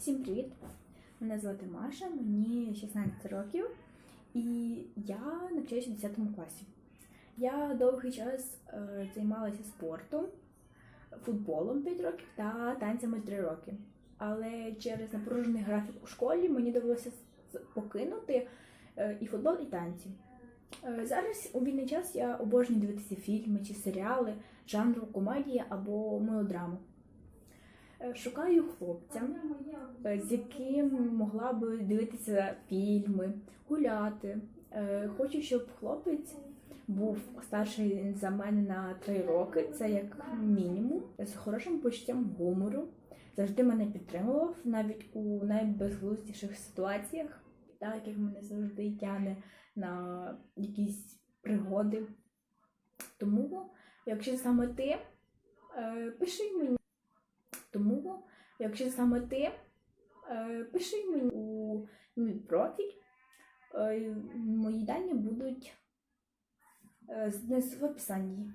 Всім привіт! Мене звати Маша, мені 16 років, і я навчаюся в 10 класі. Я довгий час е, займалася спортом, футболом 5 років та танцями 3 роки. Але через напружений графік у школі мені довелося покинути е, і футбол, і танці. Е, Зараз у вільний час я обожнюю дивитися фільми чи серіали жанру комедія або мелодрама. Е, Шукаю хлопця, е, з яким могла би дивитися фільми, гуляти. Е, Хочу, щоб хлопець був старший за мене на 3 роки, це як мінімум, з хорошим почуттям гумору. Завжди мене підтримував навіть у найбезглуздіших ситуаціях, так як мене завжди тягне на якісь пригоди. Тому, якщо саме ти, пиши мені. Якщо саме ти, е, пиши мені у мій профіль. Е, Мої дані будуть е, в описанні.